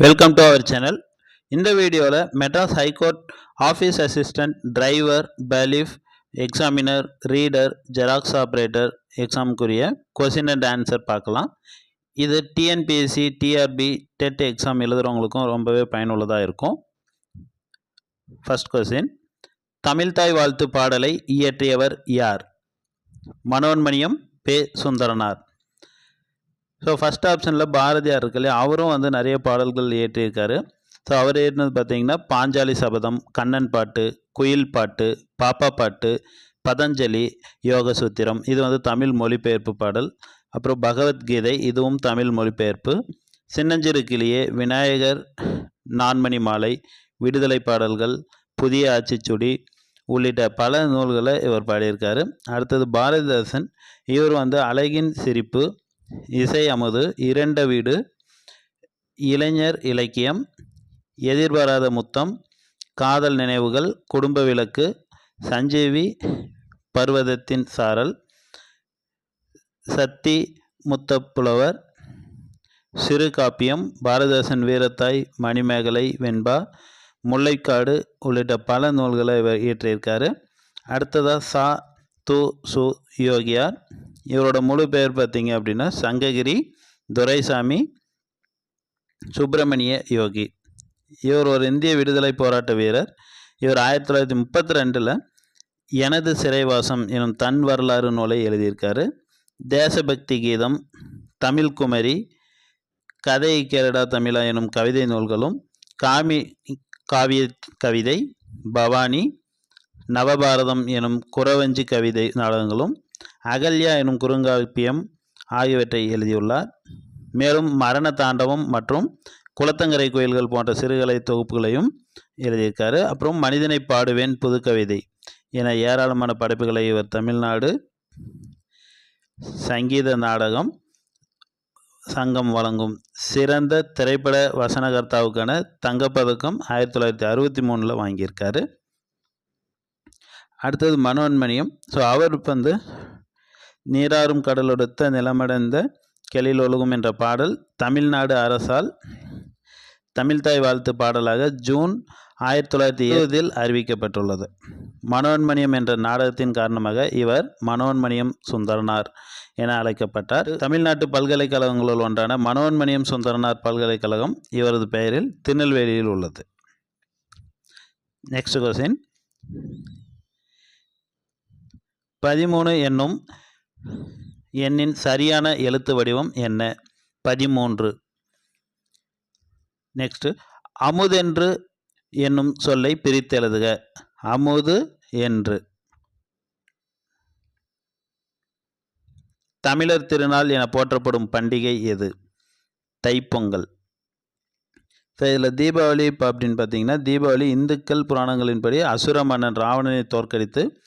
Welcome to our channel இந்த வீடியோவில் Madras high court office assistant driver bailiff examiner reader Xerox operator எக்ஸாமுக்குரிய question and answer பார்க்கலாம். இது TNPSC TRB TET exam எழுதுகிறவங்களுக்கும் ரொம்பவே பயனுள்ளதாக இருக்கும். ஃபர்ஸ்ட் கொஸ்டின் தமிழ்தாய் வாழ்த்து பாடலை இயற்றியவர் யார்? மனோன்மணியம் பே சுந்தரனார். ஸோ ஃபஸ்ட் ஆப்ஷனில் பாரதியார் இருக்கு இல்லையா? அவரும் வந்து நிறைய பாடல்கள் இயற்றியிருக்காரு. ஸோ அவர் ஏற்றினது பார்த்தீங்கன்னா பாஞ்சாலி சபதம் கண்ணன் பாட்டு குயில் பாட்டு பாப்பா பாட்டு பதஞ்சலி யோக சூத்திரம் இது வந்து தமிழ் மொழிபெயர்ப்பு பாடல். அப்புறம் பகவத்கீதை இதுவும் தமிழ் மொழிபெயர்ப்பு. சின்னஞ்சிறு கிளியே விநாயகர் நான்மணி மாலை விடுதலை பாடல்கள் புதிய ஆட்சிச்சுடி உள்ளிட்ட பல நூல்களை இவர் பாடியிருக்காரு. அடுத்தது பாரதிதாசன். இவர் வந்து அழகின் சிரிப்பு இசை அமுது இரண்ட வீடு இளைஞர் இலக்கியம் எதிர்பாராத முத்தம் காதல் நினைவுகள் குடும்ப விளக்கு சஞ்சீவி பர்வதத்தின் சாரல் சத்தி முத்தப்புலவர் சிறு காப்பியம் பாரதாசன் வீரத்தாய் மணிமேகலை வெண்பா முல்லைக்காடு உள்ளிட்ட பல நூல்களை இவர் இயற்றியிருக்காரு. அடுத்ததாக சா து சு யோகியார். இவரோட முழு பெயர் பார்த்தீங்க அப்படின்னா சங்ககிரி துரைசாமி சுப்பிரமணிய யோகி. இவர் ஒரு இந்திய விடுதலை போராட்ட வீரர். இவர் ஆயிரத்தி தொள்ளாயிரத்தி முப்பத்தி ரெண்டில் எனது சிறைவாசம் எனும் தன் வரலாறு நூலை எழுதியிருக்காரு. தேசபக்தி கீதம் தமிழ் குமரி கதை கேரடா தமிழா எனும் கவிதை நூல்களும் காமி காவிய கவிதை பவானி நவபாரதம் எனும் குறவஞ்சி கவிதை நாடகங்களும் அகல்யா எனும் குறுங்காப்பியம் ஆகியவற்றை எழுதியுள்ளார். மேலும் மரண தாண்டவம் மற்றும் குளத்தங்கரை கோயில்கள் போன்ற சிறுகலை தொகுப்புகளையும் எழுதியிருக்காரு. அப்புறம் மனிதனை பாடுவேன் புதுக்கவிதை என ஏராளமான படைப்புகளை இவர் தமிழ்நாடு சங்கீத நாடகம் சங்கம் வழங்கும் சிறந்த திரைப்பட வசனகர்த்தாவுக்கான தங்கப்பதக்கம் ஆயிரத்தி தொள்ளாயிரத்தி அறுபத்தி மூணில் வாங்கியிருக்காரு. அடுத்தது மனோன்மணியம். ஸோ அவர் வந்து நீராறும் கடலொடுத்த நிலமடைந்த கெளில் ஒழுகும் என்ற பாடல் தமிழ்நாடு அரசால் தமிழ்தாய் வாழ்த்து பாடலாக ஜூன் ஆயிரத்தி தொள்ளாயிரத்தி இருபதில் அறிவிக்கப்பட்டுள்ளது. மனோன்மணியம் என்ற நாடகத்தின் காரணமாக இவர் மனோன்மணியம் சுந்தரனார் என அழைக்கப்பட்டார். தமிழ்நாட்டு பல்கலைக்கழகங்களுள் ஒன்றான மனோன்மணியம் சுந்தரனார் பல்கலைக்கழகம் இவரது பெயரில் திருநெல்வேலியில் உள்ளது. நெக்ஸ்ட் கொஸ்டின் பதிமூணு என்னும் எண்ணின் சரியான எழுத்து வடிவம் என்ன? பதிமூன்று. நெக்ஸ்ட் அமுதென்று என்னும் சொல்லை பிரித்து எழுதுக. அமுது என்று. தமிழர் திருநாள் என போற்றப்படும் பண்டிகை எது? தைப்பொங்கல். ஸோ இதில் தீபாவளி இப்போ அப்படின்னு பார்த்தீங்கன்னா தீபாவளி இந்துக்கள் புராணங்களின்படி அசுர மன்னன் ராவணனை தோற்கடித்து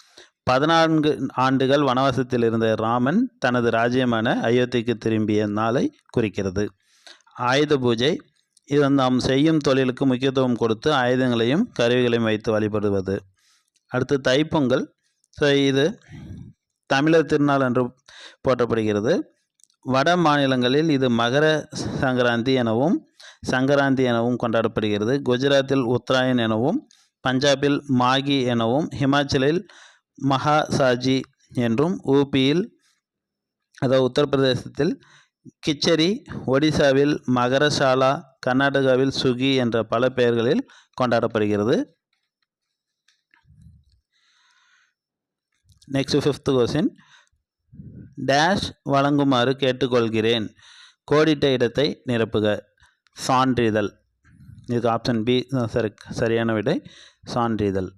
பதினான்கு ஆண்டுகள் வனவாசத்தில் இருந்த ராமன் தனது ராஜ்யமான அயோத்திக்கு திரும்பிய நாளை குறிக்கிறது. ஆயுத பூஜை இது நாம் செய்யும் தொழிலுக்கு முக்கியத்துவம் கொடுத்து ஆயுதங்களையும் கருவிகளையும் வைத்து வழிபடுவது. அடுத்து தைப்பொங்கல் ஸோ இது தமிழர் திருநாள் என்று போற்றப்படுகிறது. வட மாநிலங்களில் இது மகர சங்கராந்தி எனவும் சங்கராந்தி எனவும் கொண்டாடப்படுகிறது. குஜராத்தில் உத்தராயன் எனவும் பஞ்சாபில் மாகி எனவும் ஹிமாச்சலில் மகா சாஜி என்றும் ஊபியில் அதாவது உத்தரப்பிரதேசத்தில் கிச்சரி ஒடிசாவில் மகரசாலா கர்நாடகாவில் சுகி என்ற பல பெயர்களில் கொண்டாடப்படுகிறது. நெக்ஸ்ட் ஃபிஃப்த் கொஸ்டின் டேஷ் வழங்குமாறு கேட்டுக்கொள்கிறேன். கோடிட்ட இடத்தை நிரப்புக. சான்றிதழ். இதுக்கு ஆப்ஷன் பி சரி சரியான விடை. சான்றிதழ்.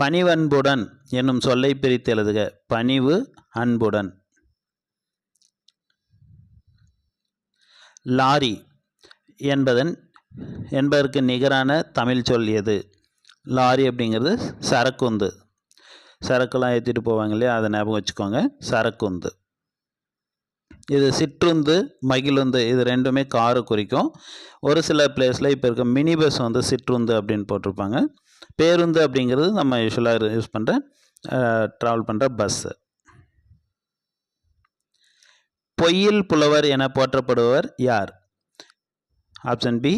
பணிவன்புடன் என்னும் சொல்லை பிரித்து எழுதுக. பணிவு அன்புடன். லாரி என்பதன் என்பதற்கு நிகரான தமிழ் சொல் எது? லாரி அப்படிங்கிறது சரக்குந்து. சரக்குலாம் ஏற்றிட்டு போவாங்க இல்லையா? அதை ஞாபகம் வச்சுக்கோங்க. சரக்குந்து. இது சிற்றுந்து மகிழுந்து இது ரெண்டுமே காரு குறிக்கும். ஒரு சில பிளேஸில் இப்போ இருக்க மினி பஸ் வந்து சிற்றுந்து அப்படின்னு போட்டிருப்பாங்க. பேருந்து அப்படிங்கிறது நம்ம யூஸ்வலாக யூஸ் பண்ணுற ட்ராவல் பண்ணுற பஸ்ஸு பொய்யில் புலவர் என போற்றப்படுபவர் யார்? Option B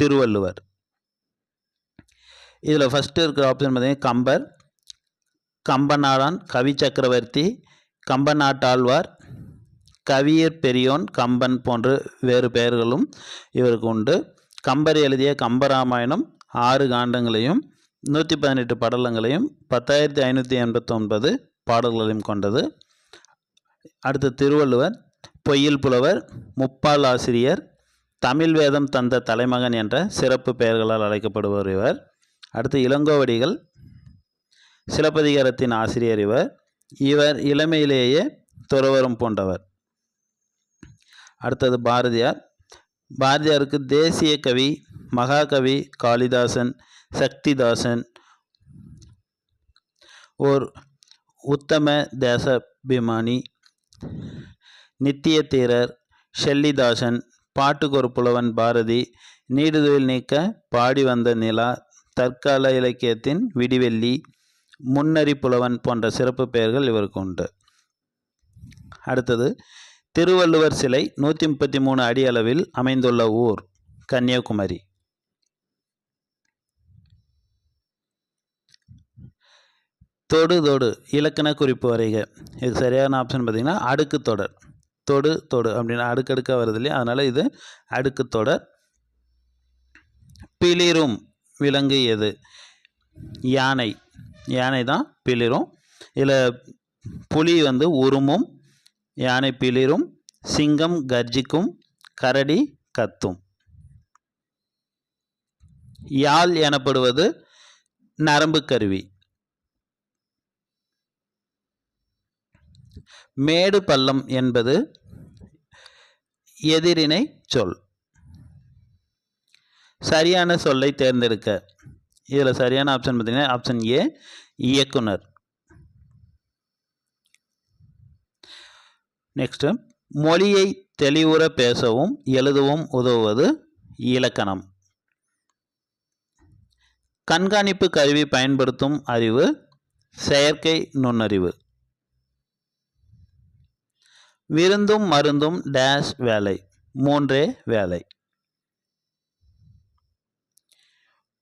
Thiruvalluvar. இதில் ஃபஸ்ட்டு இருக்கிற ஆப்ஷன் பார்த்திங்கன்னா கம்பர் கம்பநாடான் கவி சக்கரவர்த்தி கம்பநாட்டாழ்வார் கவியர் பெரியோன் கம்பன் போன்ற வேறு பெயர்களும் இவருக்கு உண்டு. கம்பர் எழுதிய கம்பராமாயணம் ஆறு காண்டங்களையும் நூற்றி பதினெட்டு படலங்களையும் பத்தாயிரத்தி ஐநூற்றி எண்பத்தொன்பது பாடல்களையும் கொண்டது. அடுத்து திருவள்ளுவர் பொய்யில் புலவர் முப்பால் ஆசிரியர் தமிழ் வேதம் தந்த தலைமகன் என்ற சிறப்பு பெயர்களால் அழைக்கப்படுபவர் இவர். அடுத்து இளங்கோவடிகள் சிலப்பதிகாரத்தின் ஆசிரியர் இவர். இவர் இளமையிலேயே துறவரம் போன்றவர். அடுத்தது பாரதியார். பாரதியாருக்கு தேசிய கவி மகாகவி காளிதாசன் சக்திதாசன். ஓர் உத்தம தேசபிமானி. நித்திய தீரர் ஷெல்லிதாசன் பாட்டுக்கொரு புலவன் பாரதி. நீடுதுயில் நீக்க பாடி வந்த நிலா தற்கால இலக்கியத்தின் விடிவெள்ளி முன்னறி புலவன் போன்ற சிறப்பு பெயர்கள் இவருக்கு உண்டு. அடுத்தது திருவள்ளுவர் சிலை நூற்றி முப்பத்தி மூணு அடி அளவில் அமைந்துள்ள ஊர் கன்னியாகுமரி. தொடு தொடு இலக்கண குறிப்பு வரைக. இது சரியான ஆப்ஷன் பார்த்தீங்கன்னா அடுக்கு தொடர். தொடு தொடு அப்படின்னா அடுக்கடுக்காக வருது இல்லையா? அதனால் இது அடுக்கு தொடர். பிளிரும் விலங்கு எது? யானை. யானை தான் பிளிரும். இதில் புலி வந்து உருமும் யானை பிளிரும் சிங்கம் கர்ஜிக்கும் கரடி கத்தும். யாழ் எனப்படுவது நரம்பு கருவி. மேடு பள்ளம் என்பது எதிரினை சொல். சரியான சொல்லை தேர்ந்தெடுக்க. இதில் சரியான ஆப்ஷன் பார்த்தீங்கன்னா ஆப்ஷன் ஏ இயக்குனர். நெக்ஸ்ட்டு மொழியை தெளிவுற பேசவும் எழுதவும் உதவுவது இலக்கணம். கண்காணிப்பு கருவி பயன்படுத்தும் அறிவு செயற்கை நுண்ணறிவு. விருந்தும் மருந்தும் டேஷ் வேலை மூன்றே வேலை.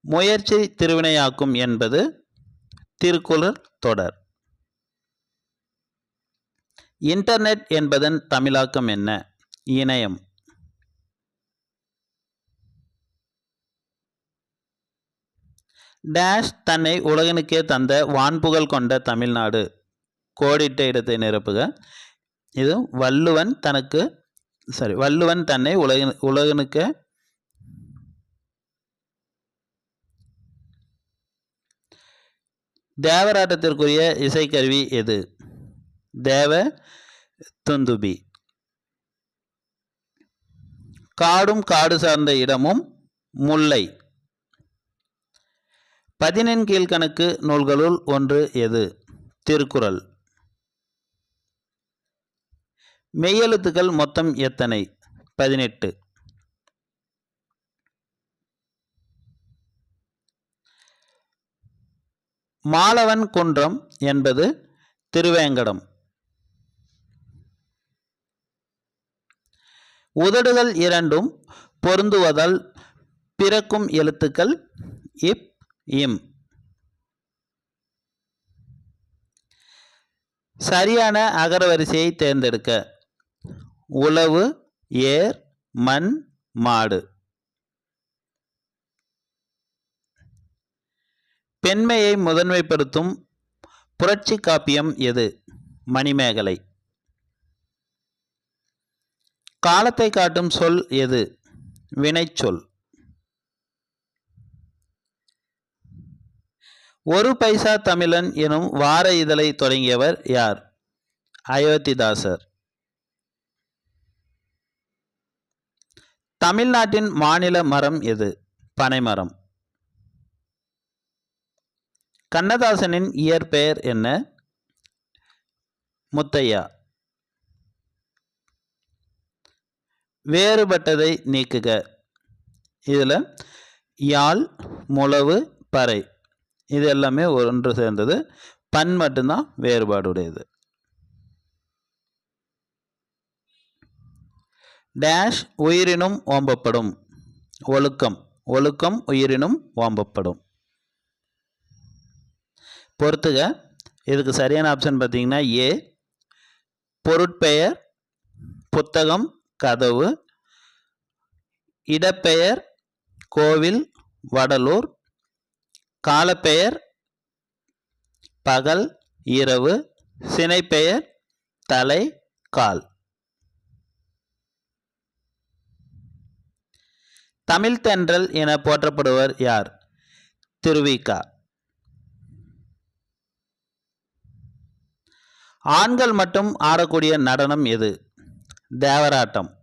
முயற்சி திருவினையாக்கும் என்பது திருக்குறள் தொடர். இன்டர்நெட் என்பதன் தமிழாக்கம் என்ன? இணையம். டேஷ் தன்னை உலகனுக்கே தந்த வான்புகழ் கொண்ட தமிழ்நாடு. கோடிட்ட இடத்தை நிரப்புக. இது வள்ளுவன் தனக்கு சாரி வள்ளுவன் தன்னை உலக உலகனுக்கு தேவராட்டத்திற்குரிய இசைக்கருவி எது? தேவ துந்துபி. காடும் காடு சார்ந்த இடமும் முல்லை. பதினெண் கீழ்கணக்கு நூல்களுள் ஒன்று எது? திருக்குறள். மெய்யெழுத்துக்கள் மொத்தம் எத்தனை? பதினெட்டு. மாலவன் குன்றம் என்பது திருவேங்கடம். உதடுகள் இரண்டும் பொருந்துவதால் பிறக்கும் எழுத்துக்கள் இப் இம். சரியான அகரவரிசையை தேர்ந்தெடுக்க. உழவு ஏர் மண் மாடு. பெண்மையை முதன்மைப்படுத்தும் புரட்சி காப்பியம் எது? மணிமேகலை. காலத்தை காட்டும் சொல் எது? வினைச்சொல். ஒரு பைசா தமிழன் எனும் வார இதழை தொடங்கியவர் யார்? அயோத்திதாசர். தமிழ்நாட்டின் மாநில மரம் எது? பனைமரம். கண்ணதாசனின் இயற்பெயர் என்ன? முத்தையா. வேறுபட்டதை நீக்குக. இதில் யாழ் முழவு பறை. இது எல்லாமே ஒன்று சேர்ந்தது. பண் மட்டும்தான் வேறுபாடுடையது. டேஷ் உயிரினும் ஓம்பப்படும். ஒழுக்கம். ஒழுக்கம் உயிரினும் ஓம்பப்படும். பொறுத்துக. இதுக்கு சரியான ஆப்ஷன் பார்த்தீங்கன்னா ஏ பொருட்பெயர் புத்தகம் கதவு இடப்பெயர் கோவில் வடலூர் காலப்பெயர் பகல் இரவு சினைப்பெயர் தலை கால். தமிழ் தென்றல் என போற்றப்படுவர் யார்? திருவிகா ஆண்கள் மட்டும் ஆடக்கூடிய நடனம் எது? தேவராட்டம்.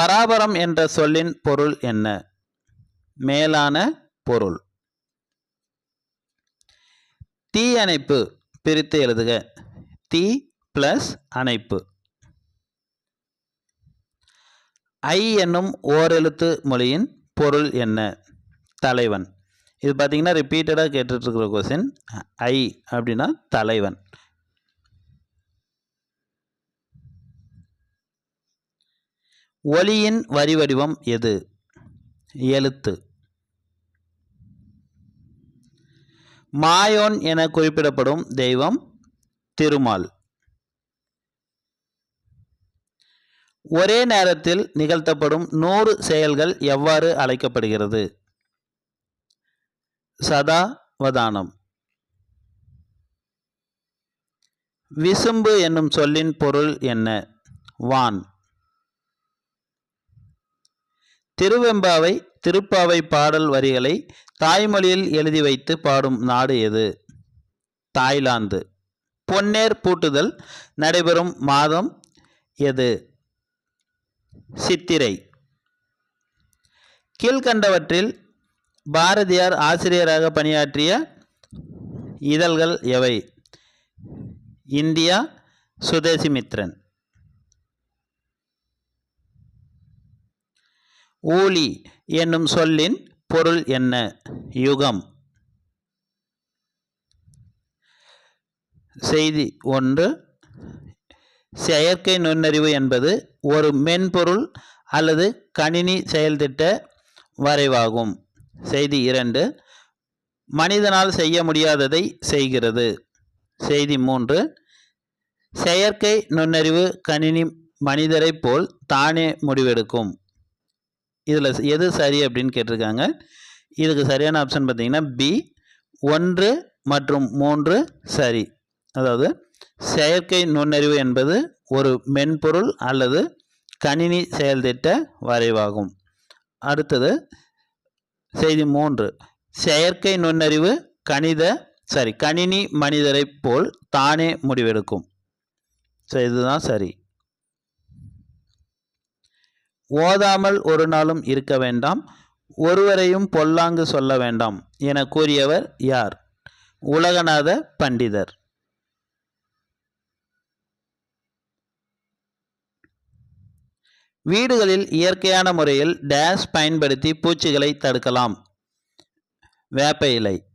பராபரம் என்ற சொல்லின் பொருள் என்ன? மேலான பொருள். தீ அணைப்பு பிரித்து எழுதுக. தீ பிளஸ் அணைப்பு. ஐ என்னும் ஓரெழுத்து மொழியின் பொருள் என்ன? தலைவன். இது பார்த்தீங்கன்னா ரிப்பீட்டடாக கேட்டுட்ருக்கிற கொஸ்டின் ஐ அப்படின்னா தலைவன். ஒளியின் வரி வடிவம் எது? எழுத்து. மாயோன் என குறிப்பிடப்படும் தெய்வம் திருமால். ஒரே நேரத்தில் நிகழ்த்தப்படும் நூறு செயல்கள் எவ்வாறு அழைக்கப்படுகிறது? சதாவதானம். விசும்பு என்னும் சொல்லின் பொருள் என்ன? வான். திருவெம்பாவை திருப்பாவை பாடல் வரிகளை தாய்மொழியில் எழுதி வைத்து பாடும் நாடு எது? தாய்லாந்து. பொன்னேர் பூட்டுதல் நடைபெறும் மாதம் எது? சித்திரை. கீழ்கண்டவற்றில் பாரதியார் ஆசிரியராக பணியாற்றிய இதழ்கள் எவை? இந்தியா சுதேசிமித்ரன் ஊழி என்னும் சொல்லின் பொருள் என்ன? யுகம். செய்தி ஒன்று. செயற்கை நுண்ணறிவு என்பது ஒரு மென்பொருள் அல்லது கணினி செயல்திட்ட வரைவாகும். செய்தி இரண்டு. மனிதனால் செய்ய முடியாததை செய்கிறது. செய்தி மூன்று. செயற்கை நுண்ணறிவு கணினி மனிதரைப் போல் தானே முடிவெடுக்கும். இதில் எது சரி அப்படின்னு கேட்டிருக்காங்க. இதுக்கு சரியான ஆப்ஷன் பார்த்தீங்கன்னா பி ஒன்று மற்றும் மூன்று சரி. அதாவது செயற்கை நுண்ணறிவு என்பது ஒரு மென்பொருள் அல்லது கணினி செயல்திட்ட வரைவாகும். அடுத்தது செய்தி மூன்று செயற்கை நுண்ணறிவு கணித சரி கணினி மனிதரைப் போல் தானே முடிவெடுக்கும். ஸோ இதுதான் சரி. ஓதாமல் ஒரு நாளும் இருக்க வேண்டாம். ஒருவரையும் பொல்லாங்கு சொல்ல வேண்டாம் என கூறியவர் யார்? உலகநாத பண்டிதர். வீடுகளில் இயற்கையான முறையில் டேஷ் பயன்படுத்தி பூச்சிகளை தடுக்கலாம். வேப்ப இலை.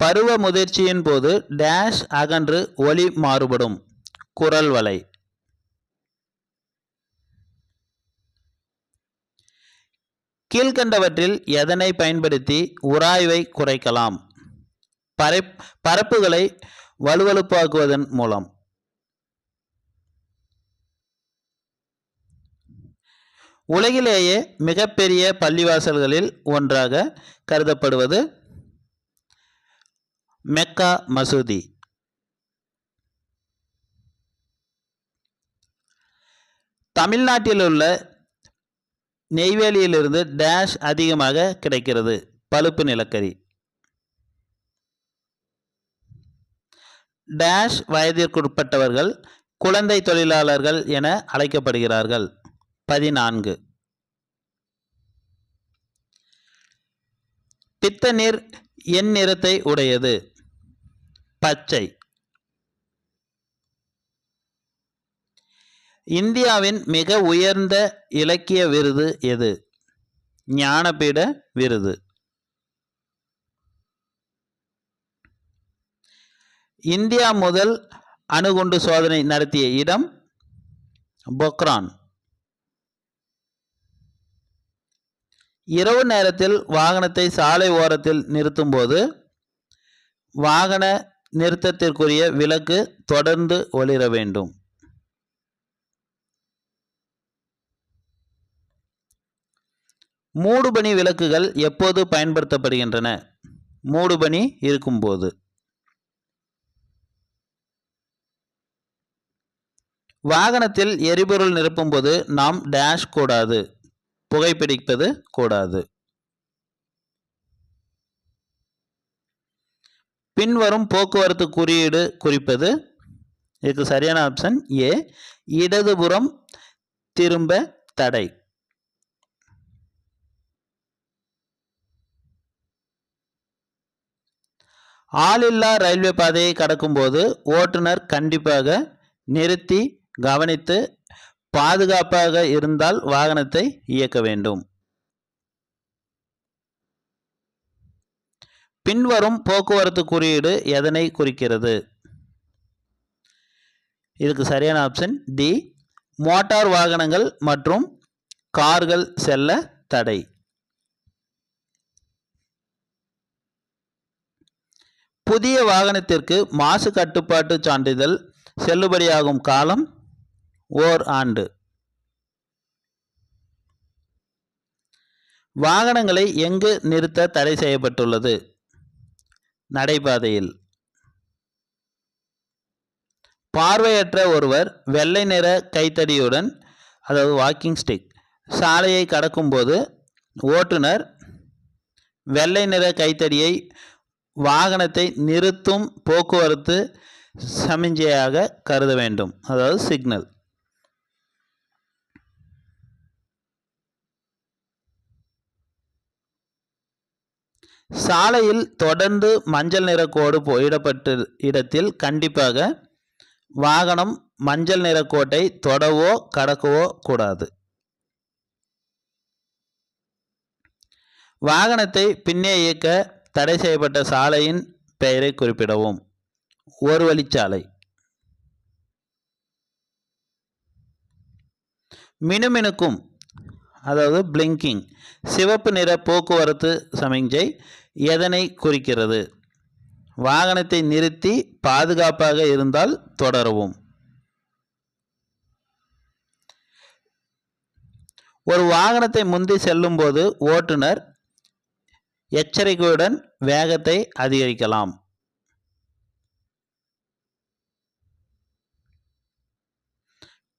பருவ முதிர்ச்சியின் போது டேஷ் அகன்று ஒளி மாறுபடும். குரல் வலை. கீழ்கண்டவற்றில் எதனை பயன்படுத்தி உராய்வை குறைக்கலாம்? பரை பரப்புகளை வலுவழுப்பாக்குவதன் மூலம். உலகிலேயே மிகப்பெரிய பள்ளிவாசல்களில் ஒன்றாக கருதப்படுவது மெக்கா மசூதி. தமிழ்நாட்டில் உள்ள நெய்வேலியிலிருந்து டேஷ் அதிகமாக கிடைக்கிறது பழுப்பு நிலக்கரி. டேஷ் வயதிற்குட்பட்டவர்கள் குழந்தை தொழிலாளர்கள் என அழைக்கப்படுகிறார்கள். பதினான்கு. பித்த நீர் என் நிறத்தை உடையது. பச்சை. இந்தியாவின் மிக உயர்ந்த இலக்கிய விருது எது? ஞானபீட விருது. இந்தியா முதல் அணுகுண்டு சோதனை நடத்திய இடம் பொக்ரான். இரவு நேரத்தில் வாகனத்தை சாலை ஓரத்தில் நிறுத்தும்போது வாகன நிறுத்தத்திற்குரிய விளக்கு தொடர்ந்து ஒளிர வேண்டும். மூடுபனி விளக்குகள் எப்போது பயன்படுத்தப்படுகின்றன? மூடுபனி இருக்கும்போது. வாகனத்தில் எரிபொருள் நிரப்பும்போது நாம் டேஷ் கூடாது. புகைப்பிடிப்பது கூடாது. பின்வரும் போக்குவரத்து குறியீடு குறிப்பது இதுக்கு சரியான ஆப்ஷன் ஏ இடதுபுறம் திரும்ப தடை. ஆளில்லா ரயில்வே பாதையை கடக்கும்போது ஓட்டுநர் கண்டிப்பாக நிறுத்தி கவனித்து பாதுகாப்பாக இருந்தால் வாகனத்தை இயக்க வேண்டும். பின்வரும் போக்குவரத்து குறியீடு எதனை குறிக்கிறது? இதுக்கு சரியான ஆப்ஷன் டி மோட்டார் வாகனங்கள் மற்றும் கார்கள் செல்ல தடை. புதிய வாகனத்திற்கு மாசு கட்டுப்பாட்டு சான்றிதழ் செல்லுபடியாகும் காலம் ஓர் ஆண்டு. வாகனங்களை எங்கு நிறுத்த தடை செய்யப்பட்டுள்ளது? நடைபாதையில். பார்வையற்ற ஒருவர் வெள்ளை நிற கைத்தடியுடன் அதாவது வாக்கிங் ஸ்டிக் சாலையை கடக்கும்போது ஓட்டுநர் வெள்ளை நிற கைத்தடியை வாகனத்தை நிறுத்தும் போக்குவரத்து சமிஞ்சையாக கருத வேண்டும். அதாவது சிக்னல் சாலையில் தொடர்ந்து மஞ்சள் நிற கோடு போயிடப்பட்ட இடத்தில் கண்டிப்பாக வாகனம் மஞ்சள் நிற கோட்டை தொடவோ கடக்கவோ கூடாது. வாகனத்தை பின்னே இயக்க தடை செய்யப்பட்ட சாலையின் பெயரை குறிப்பிடவும். ஒரு வழிச்சாலை. மினுமினுக்கும் அதாவது பிளிங்கிங் சிவப்பு நிற போக்குவரத்து சமிஞ்சை எதனை குறிக்கிறது? வாகனத்தை நிறுத்தி பாதுகாப்பாக இருந்தால் தொடரவும். ஒரு வாகனத்தை முந்தி செல்லும்போது ஓட்டுநர் எச்சரிக்கையுடன் வேகத்தை அதிகரிக்கலாம்.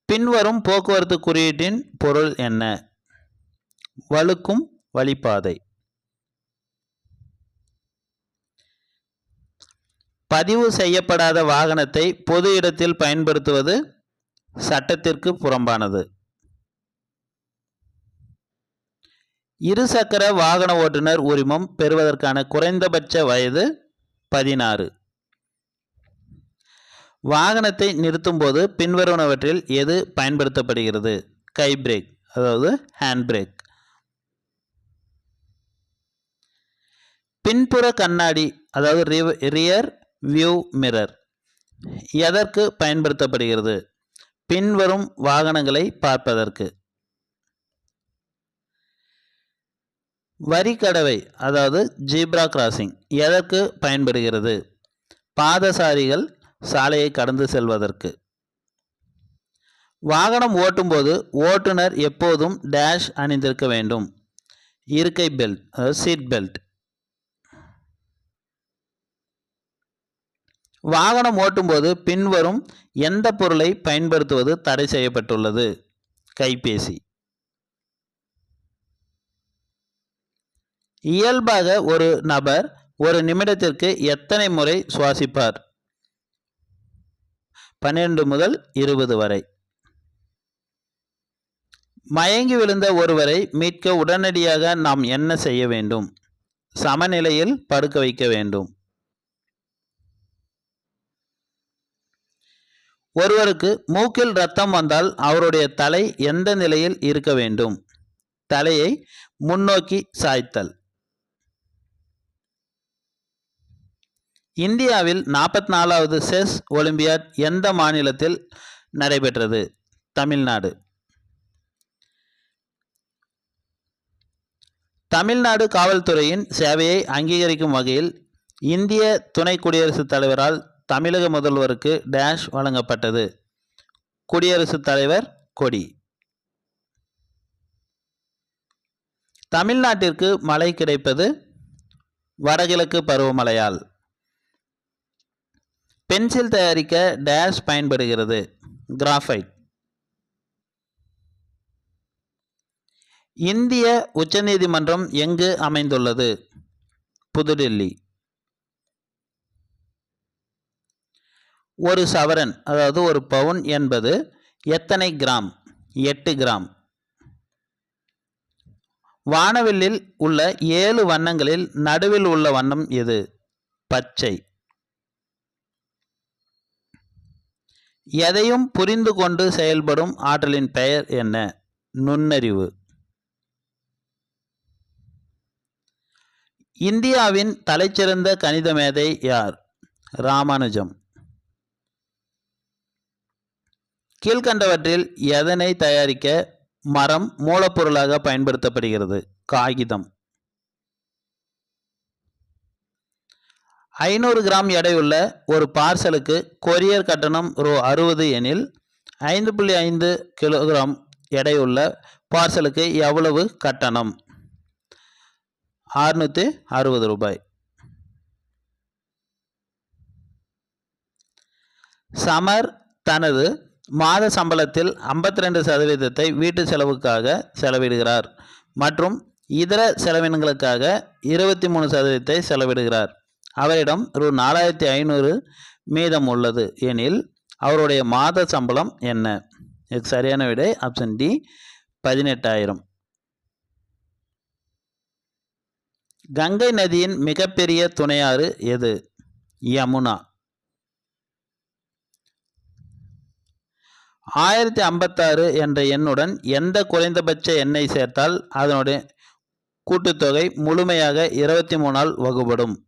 பின்வரும் போக்குவரத்து குறியீட்டின் பொருள் என்ன? வழுக்கும் வழிப்பாதை. பதிவு செய்யப்படாத வாகனத்தை பொது இடத்தில் பயன்படுத்துவது சட்டத்திற்கு புறம்பானது. இருசக்கர வாகன ஓட்டுநர் உரிமம் பெறுவதற்கான குறைந்தபட்ச வயது பதினாறு. வாகனத்தை நிறுத்தும்போது பின்வருவனவற்றில் எது பயன்படுத்தப்படுகிறது? கை பிரேக் அதாவது ஹேண்ட் பிரேக். பின்புற கண்ணாடி அதாவது ரியர் வியூ மிரர் எதற்கு பயன்படுத்தப்படுகிறது? பின்வரும் வாகனங்களை பார்ப்பதற்கு. வரிக்கடவை அதாவது ஜீப்ரா கிராசிங் எதற்கு பயன்படுகிறது? பாதசாரிகள் சாலையை கடந்து செல்வதற்கு. வாகனம் ஓட்டும்போது ஓட்டுநர் எப்போதும் டேஷ் அணிந்திருக்க வேண்டும். இருக்கை பெல்ட் அதாவது சீட் பெல்ட் வாகனம் ஓட்டும்போது பின்வரும் எந்த பொருளை பயன்படுத்துவது தடை செய்யப்பட்டுள்ளது? கைபேசி. இயல்பாக ஒரு நபர் ஒரு நிமிடத்திற்கு எத்தனை முறை சுவாசிப்பார்? பன்னிரண்டு முதல் இருபது வரை. மயங்கி விழுந்த ஒருவரை மீட்க உடனடியாக நாம் என்ன செய்ய வேண்டும்? சமநிலையில் படுக்க வைக்க வேண்டும். ஒருவருக்கு மூக்கில் ரத்தம் வந்தால் அவருடைய தலை எந்த நிலையில் இருக்க வேண்டும்? தலையை முன்னோக்கி சாய்த்தல். இந்தியாவில் நாற்பத்தி நாலாவது செஸ் ஒலிம்பியாட் எந்த மாநிலத்தில் நடைபெற்றது? தமிழ்நாடு. தமிழ்நாடு காவல்துறையின் சேவையை அங்கீகரிக்கும் வகையில் இந்திய துணை குடியரசுத் தலைவரால் தமிழக முதல்வருக்கு டேஷ் வழங்கப்பட்டது. குடியரசுத் தலைவர் கொடி. தமிழ்நாட்டிற்கு மழை கிடைப்பது வடகிழக்கு பருவமழையால். பென்சில் தயாரிக்க டேஷ் பயன்படுகிறது. கிராஃபைட் இந்திய உச்சநீதிமன்றம் எங்கு அமைந்துள்ளது? புதுடில்லி. ஒரு சவரன் அதாவது ஒரு பவுன் என்பது எத்தனை கிராம்? எட்டு கிராம். வானவில்லில் உள்ள ஏழு வண்ணங்களில் நடுவில் உள்ள வண்ணம் எது? பச்சை. எதையும் புரிந்து கொண்டு செயல்படும் ஆற்றலின் பெயர் என்ன? நுண்ணறிவு. இந்தியாவின் தலைச்சிறந்த கணித மேதை யார்? ராமானுஜம். கீழ்கண்டவற்றில் எதனை தயாரிக்க மரம் மூலப்பொருளாக பயன்படுத்தப்படுகிறது? காகிதம். ஐநூறு கிராம் எடையுள்ள ஒரு பார்சலுக்கு கொரியர் கட்டணம் ரூ அறுபது எனில் ஐந்து புள்ளி ஐந்து கிலோகிராம் எடையுள்ள பார்சலுக்கு எவ்வளவு கட்டணம்? அறுநூற்றி அறுபது ரூபாய். சமர் தனது மாத சம்பளத்தில் ஐம்பத்தி ரெண்டு சதவீதத்தை வீட்டு செலவுக்காக செலவிடுகிறார் மற்றும் இதர செலவினங்களுக்காக இருபத்தி மூணு சதவீதத்தை செலவிடுகிறார். அவரிடம் ரூ நாலாயிரத்தி ஐநூறு மீதம் உள்ளது எனில் அவருடைய மாத சம்பளம் என்ன? இதுக்கு சரியான விடை ஆப்ஷன் டி பதினெட்டாயிரம். கங்கை நதியின் மிகப்பெரிய துணையாறு எது? யமுனா. ஆயிரத்தி ஐம்பத்தாறு என்ற எண்ணுடன் எந்த குறைந்தபட்ச எண்ணை சேர்த்தால் அதனுடைய கூட்டுத்தொகை முழுமையாக இருபத்தி மூணால் வகுபடும்?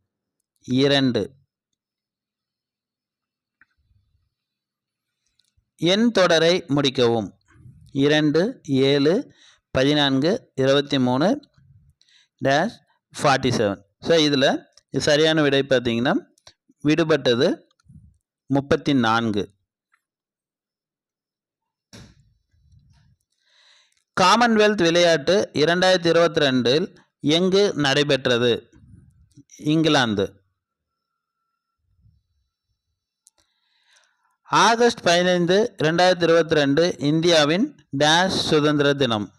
இரண்டு. எண் தொடரை முடிக்கவும். இரண்டு ஏழு பதினான்கு இருபத்தி மூணு டேஷ் ஃபார்ட்டி செவன். ஸோ இதில் சரியான விடை பார்த்தீங்கன்னா விடுபட்டது முப்பத்தி நான்கு. காமன்வெல்த் விளையாட்டு இரண்டாயிரத்தி இருபத்தி ரெண்டில் எங்கு நடைபெற்றது? இங்கிலாந்து. ஆகஸ்ட் பதினைந்து ரெண்டாயிரத்தி இருபத்தி ரெண்டு இந்தியாவின் டேஷ் சுதந்திர தினம்.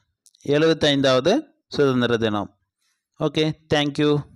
எழுபத்தைந்தாவது சுதந்திர தினம். Okay thank you.